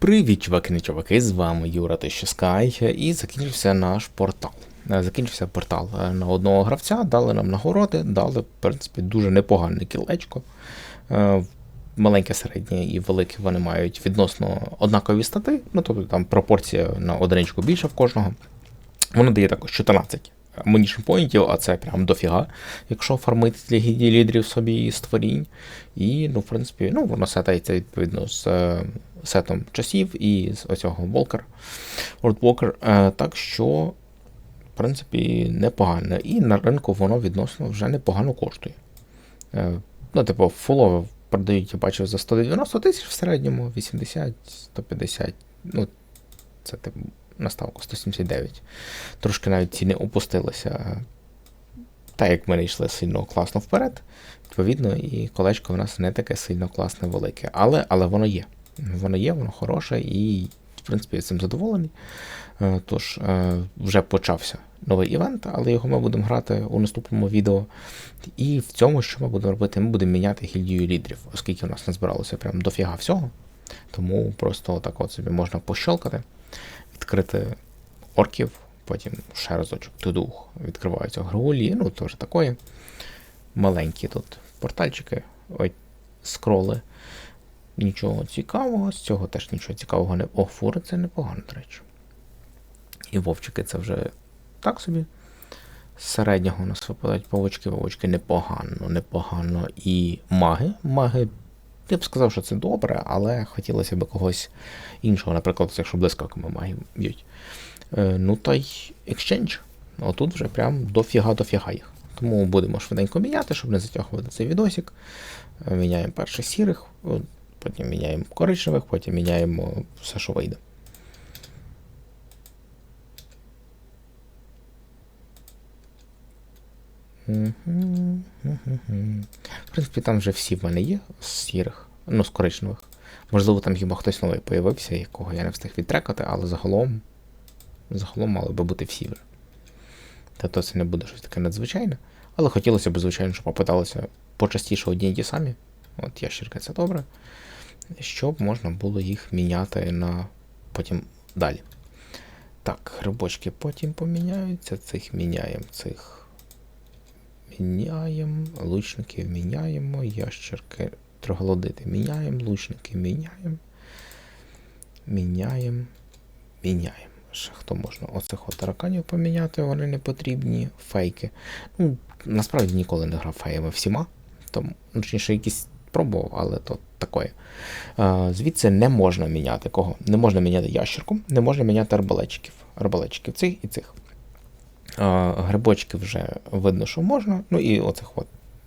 Привіт, чуваки, не чуваки, з вами Юра Скай, і закінчився наш портал. Е, Закінчився портал е, на одного гравця, дали нам нагороди, дали, в принципі, дуже непогане кілечко. Е, Маленьке, середнє і велике вони мають відносно однакові стати, ну тобто там пропорція на одиничку більше в кожного. Воно дає також 14 амунішн поінтів, а це прям дофіга, якщо фармити для гідії лідерів собі створінь. І, ну, в принципі, ну, воно сетається відповідно з сетом часів і з оцього Волкер. Е, так що, в принципі, непогано. І на ринку воно відносно вже непогано коштує. Е, ну, типу, фулове продають, я бачив, за 190 тисяч в середньому, 80-150. Ну, це типу на ставку 179. Трошки навіть ціни опустилися. Так як ми не йшли сильно класно вперед, відповідно, і колечко в нас не таке сильно класне велике. Але але воно є. Воно є, воно хороше, і, в принципі, я цим задоволений. Е, тож, е, вже почався новий івент, але його ми будемо грати у наступному відео. І в цьому, що ми будемо робити, ми будемо міняти гільдію лідерів, оскільки у нас не збиралося прям дофіга всього. Тому просто так от собі можна пощолкати відкрити орків, потім ще разочок тудух. Відкриваються грулі, ну теж такої. Маленькі тут портальчики, ой, скроли. Нічого цікавого, з цього теж нічого цікавого не. О, фури це непогано, до речі. І вовчики це вже так собі. З середнього у нас випадають павочки, вовочки непогано, непогано. І маги. Маги я б сказав, що це добре, але хотілося б когось іншого, наприклад, якщо блискавками магів б'ють. Е, ну та й Exchange. Отут вже прям дофіга-дофіга їх. Тому будемо швиденько міняти, щоб не затягувати цей відосик. Е, міняємо перших сірих, потім міняємо коричневих, потім міняємо все, що вийде. В принципі, там вже всі в мене є з сірих, ну, з коричневих. Можливо, там хіба хтось новий появився, якого я не встиг відтрекати, але загалом загалом мали би бути всі вже. Тобто це не буде щось таке надзвичайне. Але хотілося б, звичайно, щоб попиталися почастіше одні й ті самі. От ящерка це добре. Щоб можна було їх міняти на потім далі. Так, грибочки потім поміняються, цих міняємо, цих міняємо, лучників міняємо, ящерки троглодити міняємо, лучники міняємо. Міняємо. Міняємо. Ще хто можна? Оцих от тараканів поміняти, вони не потрібні. Фейки. Ну, Насправді ніколи не грав феями всіма. Тому, ну, точніше, якісь пробував, але то таке. Звідси не можна міняти кого? Не можна міняти ящерку, не можна міняти арбалетчиків. Арбалетчиків цих і цих. Грибочки вже видно, що можна. Ну і оцих от.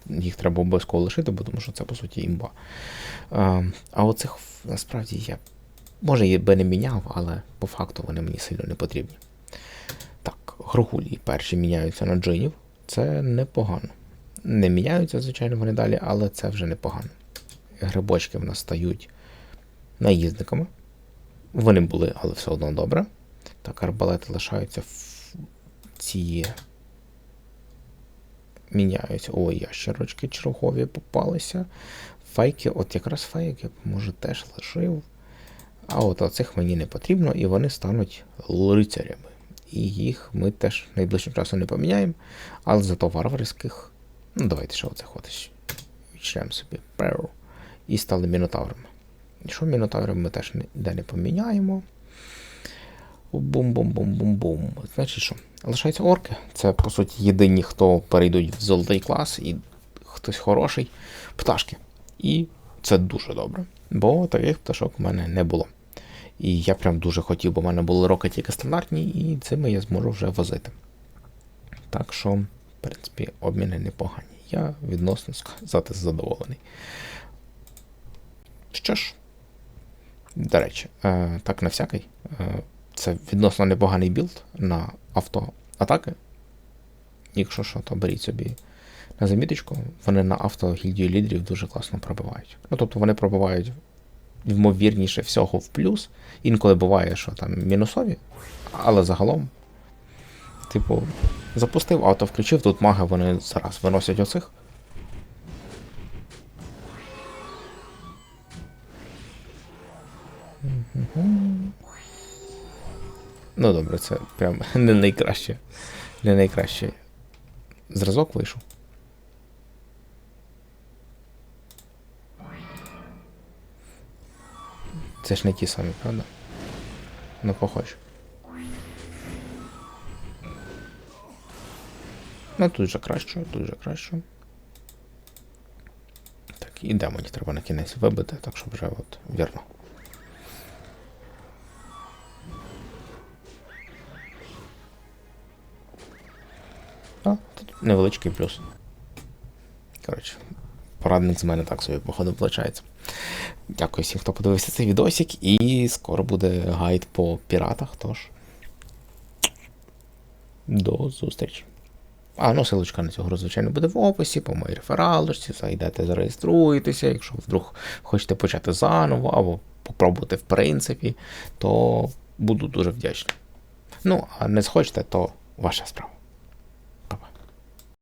Їх треба обов'язково лишити, бо тому що це, по суті, імба. А оцих насправді я, може, я би не міняв, але по факту вони мені сильно не потрібні. Так, грогулі перші міняються на джинів. Це непогано. Не міняються, звичайно, вони далі, але це вже непогано. Грибочки в нас стають наїзниками. Вони були, але все одно добре. Так, арбалети лишаються в ці міняються. О, ящерочки чергові попалися. Фейки, от якраз фейки, може, теж лишив. А от оцих мені не потрібно, і вони стануть лицарями. І їх ми теж найближчим часом не поміняємо. Але зато варварських. Ну, давайте ще оце ходиш. Відчнемо собі перу. І стали мінотаврами. Що мінотаврами ми теж ніде не поміняємо. Бум-бум-бум-бум-бум. Значить що? Лишаються орки. Це, по суті, єдині, хто перейдуть в золотий клас, і хтось хороший. Пташки. І це дуже добре. Бо таких пташок у мене не було. І я прям дуже хотів, бо в мене були роки тільки стандартні, і цими я зможу вже возити. Так що, в принципі, обміни непогані. Я відносно сказати задоволений. Що ж, до речі, е, так на всякий. Е, це відносно непоганий білд на автоатаки. Якщо що, то беріть собі на заміточку, вони на автогільдію лідерів дуже класно пробивають. Ну, тобто вони пробивають ймовірніше всього в плюс. Інколи буває, що там мінусові, але загалом, типу, запустив, авто включив, тут маги вони зараз виносять оцих. Ну добре, це прям не найкраще. Не найкраще. Зразок вийшов. Це ж не ті самі, правда? Ну, похоже. Ну, тут же краще, тут же краще. Так, і демонів треба на кінець вибити, так щоб вже от вірно. Невеличкий плюс. Коротше, порадник з мене так собі, походу, виходить. Дякую всім, хто подивився цей відосик, і скоро буде гайд по піратах, тож. До зустрічі. А, ну, силочка на гру, звичайно, буде в описі, по моїй рефералочці, зайдете, зареєструєтеся, якщо вдруг хочете почати заново або попробувати в принципі, то буду дуже вдячний. Ну, а не схочете, то ваша справа.